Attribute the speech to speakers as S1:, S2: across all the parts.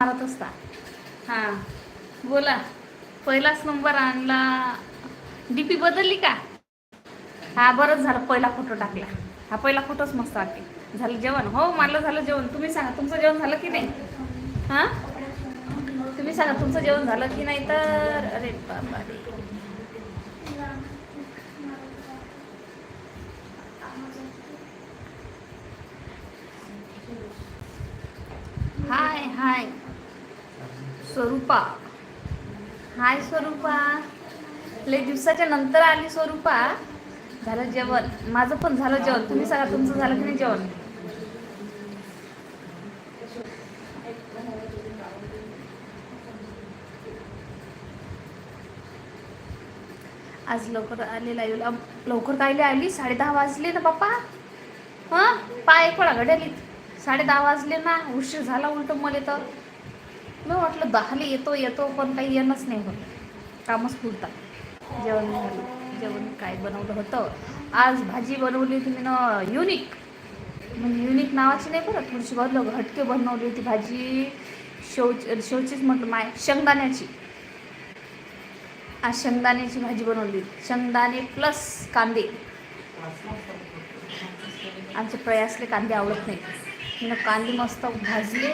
S1: मारत असता हां बोला पहिलाच नंबर आणला. डीपी बदलली का? हा बरंच झालं. पहिला फोटो टाकला. हा पहिला फोटोच मस्त वाटते झालं जेवण? हो मला झालं जेवण. तुम्ही सांगा तुमचं जेवण झालं की नाही? हां? तुम्ही सांगा तुमचं जेवण झालं की नाही तर? अरे बाबा हाय हाय. स्वरूपा. हाय स्वरूपा. लय दिवसाच्या नंतर आली स्वरूपा. झालं जेवण. माझं पण झालं जेवण. तुम्ही सांगा तुमचं झालं की नाही जेवण? आज लवकर आलेला लाईव्हला लवकर कायले आली साडे दहा वाजले ना बाप्पा हां? पाय पडा घड्याली साडे दहा वाजले ना. उशीर झाला उलट मला तर. मी म्हटलं दहाला येतो येतो पण काही येणंच नाही होत. कामच पुरतात जेवण झालं जेवण काय बनवलं होतं? आज भाजी बनवली होती मी ना युनिक म्हणजे युनिक नावाची नाही बरं थोडीशी बदल हटके बनवली होती भाजी शेवच शेवचीच म्हटलं माय शेंगदाण्याची. आज शेंगदाण्याची भाजी बनवली. शेंगदाणे प्लस कांदे. आमचे प्रयासले कांदे आवडत नाही मी कांदे मस्त भाजले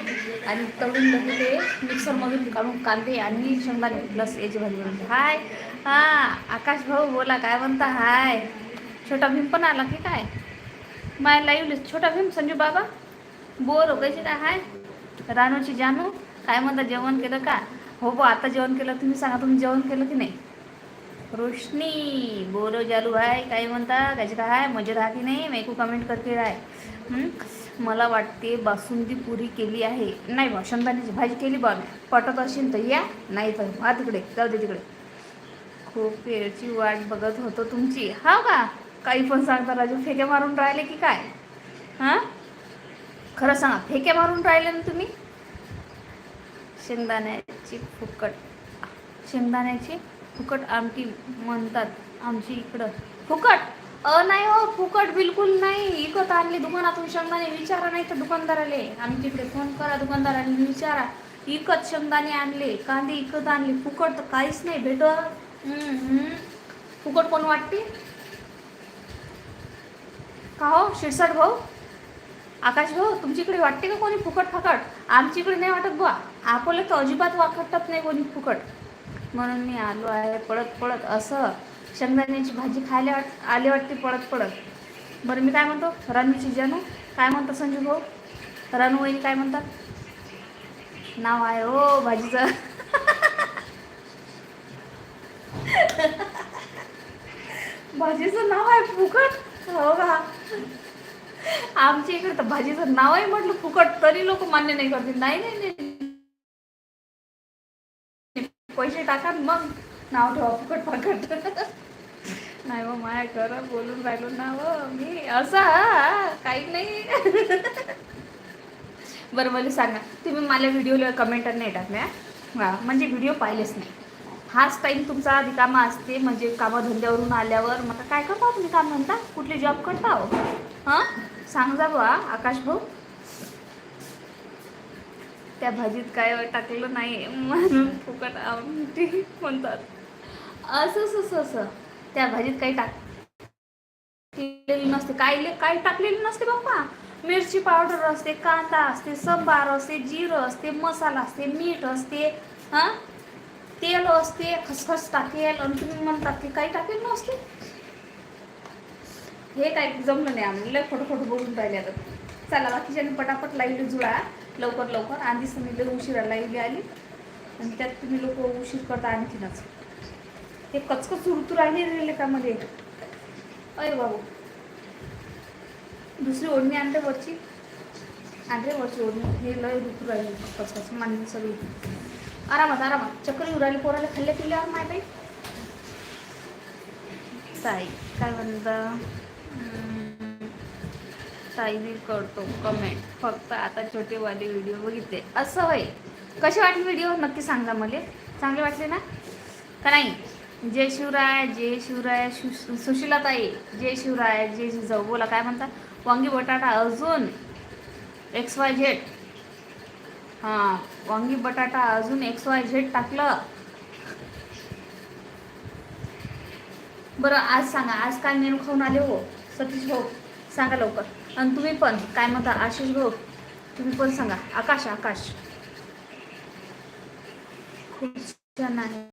S1: आणि तळून घेतले मिक्सरमधून काढून कांदे आणि शेंगदाणे प्लस याची भाजी बनवली. हाय. हां आकाश भाऊ बोला काय म्हणता? हाय. छोटा भीम पण आला की काय? माय लाईव्ह छोटा भीम संजू बाबा? बोर हो काय हाय. रानूची जानू? काय म्हणता जेवण केलं का? हो बो आता जेवण केलं. तुम्ही सांगा तुम्ही जेवण केलं की नाही? रोशनी बोलो हो जालू आहे काय म्हणता? त्याची काय हाय. मजेत आहे की नाही? मेकू कमेंट करते राय. हं? मला वाटते बासुंदी पुरी केली आहे. नाही बा शेंगदाण्याची भाजी केली बा पटत असेल तर या नाही तर हा तिकडे जाऊ दे तिकडे. खूप वेळची वाट बघत होतो तुमची. हा का काही पण सांगता राजू फेके मारून राहिले की काय? हां? खरं सांगा फेके मारून राहिले ना तुम्ही? शेंगदाण्याची फुकट. शेंगदाण्याची फुकट आमटी म्हणतात आमची इकडं. फुकट! अ नाही हो फुकट बिलकुल नाही. इकत आणले दुकानातून शेंगदाणे विचारा नाही तर दुकानदाराले. आमच्या इकडे फोन करा दुकानदाराने विचारा. इकत शेंगदाणे आणले कांदे इकत आणले फुकट तर काहीच नाही हम्म. फुकट कोण वाटते? का हो शिरसाट भाऊ? आकाश भाऊ तुमच्याकडे वाटते का कोणी फुकट फाकट? आमच्याकडे नाही वाटत बुवा. आपलं तर अजिबात वाकटत नाही कोणी फुकट. म्हणून मी आलो आहे पळत पळत असं. शेंगदाण्याची भाजी खायला वाट आले वाटते पळत पडत. बरं मी काय म्हणतो? रानूची जानू काय म्हणतो संजू भाऊ? रानू वहिनी काय म्हणतात? नाव आहे हो भाजीचं. भाजीचं नाव आहे फुकट. हो का? आमच्या इकडे तर भाजीचं नाव आहे म्हटलं फुकट तरी लोक मान्य नाही करतील. नाही नाही पैसे टाका मग. नाव ठेवा फुकट फाकट. नाही मग माया खरं बोलून राहिलो ना व मी असा काही नाही. बरं मला सांगा तुम्ही मला व्हिडिओला कमेंट नाही टाकल्या? हा म्हणजे व्हिडिओ पाहिलेच नाही. हाच टाईम तुमचा रिकामा असते म्हणजे कामाधंद्यावरून आल्यावर मग काय करता तुम्ही काम म्हणता कुठले जॉब करता हो? हां? सांग जा बा आकाश भाऊ. त्या भाजीत काय टाकलं नाही म्हणून फुकट आमटी म्हणतात. असं असं असं असं. त्या भाजीत काही टाकलेली नसते. काय काही टाकलेली नसते बाप्पा? मिरची पावडर असते कांदा असते संबार असते जिरं असते मसाला असते मीठ असते हां? तेल असते खसखस टाकेल आणि तुम्ही म्हणतात की काही टाकेल नसते. हे काय जमलं नाही आम्ही लय फोटो बोलून बघून राहिले आता. चला बाकीच्याने पटापट लाईव्ह जुळा. लवकर लवकर. आधीच मी लय उशिरा लाईव्ह आली. आणि त्यात तुम्ही लोक उशीर करता आणखीनच. हे कचकच ऋतू राहिले लेखामध्ये अरे बाबू. दुसरी ओढणी आणते वरची. आणते वरची ओढणी. हे लय ऋतू राहिली कचकच मानली सगळी. आरामात आरामात. चक्कर येऊ राहिली पोराला खाल्ल्या पिल्यावर माय बाई. ताई काय म्हणता? हम्म, ताई मी करतो कमेंट फक्त आता छोटेवाले व्हिडिओ बघितले. असं होय. कसे वाटले व्हिडिओ नक्की सांगा मला. चांगले वाटले ना? का नाही? जय शिवराय जय शिवराय सु सुशिलाताई जय शिवराय जय जिजाऊ बोला काय म्हणता? वांगी बटाटा अजून एक्स वाय झेड हां वांगी बटाटा अजून एक्स वाय झेड टाकलं. बरं आज सांगा आज काय मेनू खाऊन आले हो? सतीश भाऊ सांगा लवकर. आणि तुम्ही पण काय म्हणता आशिष भाऊ तुम्ही पण सांगा. आकाश आकाश. खूप छान आहे.